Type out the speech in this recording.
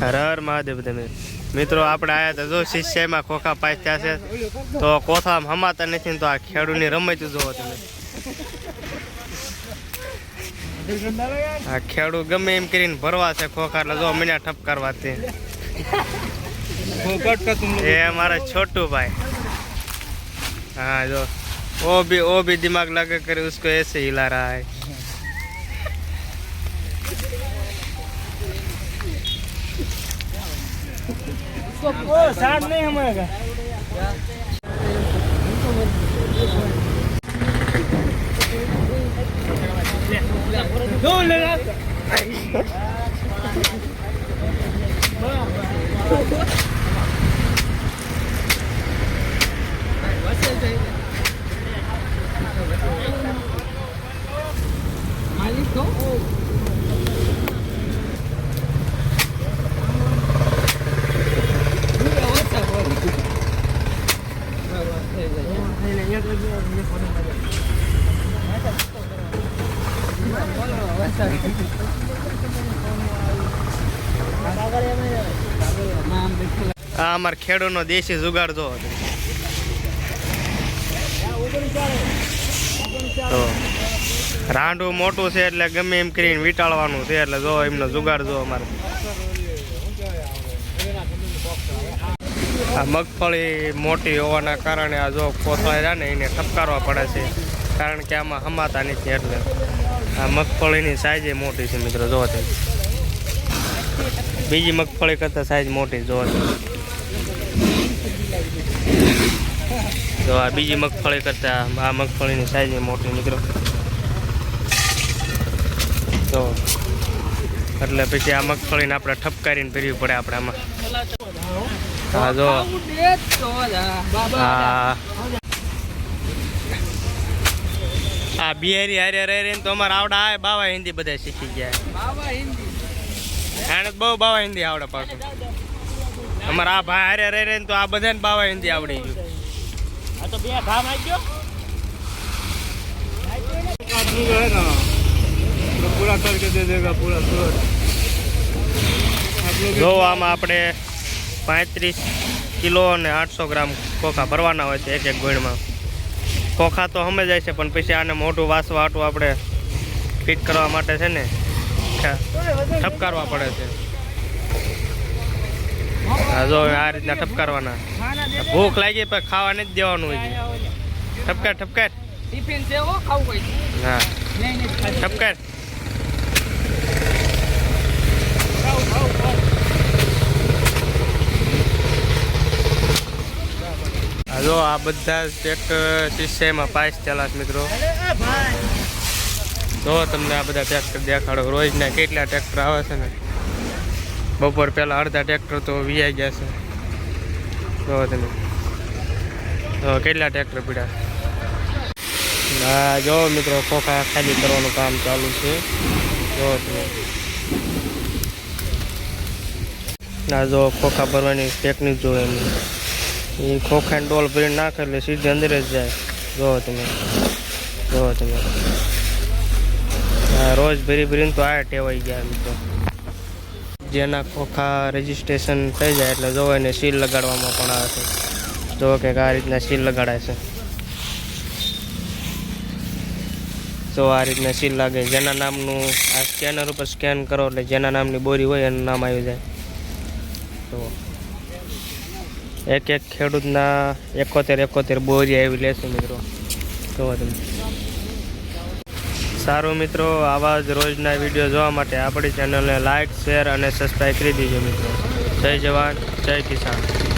હર મહાદેવ તમે. મિત્રો, આપણે આયા તો જો શિષ્યમાં ખોખા પાસ્યા છે. તો કોથળામાં હમાતા નથી તો આ ખેડૂની રમત જોવો તમે. આ ખેડૂ ગમે એમ કરીને ભરવા છે ખોખા, એટલે જો મને ઠપકારવાથી. એ અમારા છોટુ ભાઈ હા, જો. ઓ ભી ઓ બી દિમાગ લગે કરે, ઉસકો એસે હિલા રહા હૈ. ओ साथ नहीं हमारा दो ले આ અમાર ખેડૂતનો દેશી જુગાડ જો તો રાંડું મોટું છે એટલે ગમે એમ કરીને વીટાળવાનું છે એટલે જો એમનો જુગાડ જો અમારે. આ મગફળી મોટી હોવાના કારણે આ જો કોથળા રહ્યા ને, એને ઠપકારવા પડે છે. કારણ કે આમાં હમાતા નથી એટલે. આ મગફળીની સાઈઝ મોટી છે મિત્રો જો તે બીજી મગફળી કરતાં સાઈઝ મોટી જો તે તો આ બીજી મગફળી કરતાં આ મગફળીની સાઈઝ મોટી મિત્રો. તો એટલે પછી આ મગફળીને આપણે ઠપકારીને ભરવી પડે આપણે આમાં. હા જો. આ બિહારી હારે રહી ને તો અમારે આવડે આ બાવા હિન્દી બધા શીખી ગયા. આને બહુ બાવા હિન્દી આવડે પાછું. અમારા આ ભાઈ હારે રહી રહીને તો આ બધાને બાવા હિન્દી આવડી ગયું. આ તો બે ભાવ પૂરા કરકે પૂરા આમાં આપણે પાંત્રીસ કિલો અને આઠસો ગ્રામ ખોખા ભરવાના હોય છે એક એક ગોળમાં. ખોખા તો અમે જાય છે પણ પછી આને મોટું વાસવા આટું આપણે ફિટ કરવા માટે છે ને ઠપકારવા પડે છે. હા જો આ રીતના ઠપકારવાના. ભૂખ લાગી પણ ખાવા નથી દેવાનું હોય. ઠપકાર ઠપકાર. ટિફિન છે ઓ ખાવું હોય હા. ઠપકાર નહીં ઠપકાર. જો આ બધા ટ્રેક્ટર શિષ્યમાં પાસ ચાલા છે મિત્રો. જો તમને આ બધા ટ્રેક્ટર દેખાડો. રોજના કેટલા ટ્રેક્ટર આવે છે ને? બપોર પહેલાં અડધા ટ્રેક્ટર તો વીઆઈ ગયા છે. જો તમે. તો કેટલા ટ્રેક્ટર પીડા? હા, જો મિત્રો, ખોખા ખાલી કરવાનું કામ ચાલુ છે. જો ના જો ખોખા ભરવાની ટેકનિક જો એમની એ ખોખાને ડોલ ભરીને નાખે એટલે સીધી અંદર જ જાય. જોવો તમે જોવો તમે. રોજ ભરી ભરીને તો આ ટેવાઈ ગયા મિત્રો જેના ખોખા રજીસ્ટ્રેશન થઈ જાય એટલે જોવો એને સીલ લગાડવામાં પણ આવે છે. જો કે આ રીતના સીલ લગાડાય છે. તો આ રીતના સીલ લાગે. જેના નામનું આ સ્કેનર ઉપર સ્કેન કરો એટલે જેના નામની બોરી હોય એનું નામ આવી જાય. તો એક એક ખેડૂતના એકોતેર એકોતેર બોરી આવી લેશે મિત્રો. તો તમે સારું મિત્રો, આવા જ રોજના વીડિયો જોવા માટે આપણી ચેનલને લાઇક શેર અને સબસ્ક્રાઈબ કરી દીજો મિત્રો. જય જવાન, જય કિસાન.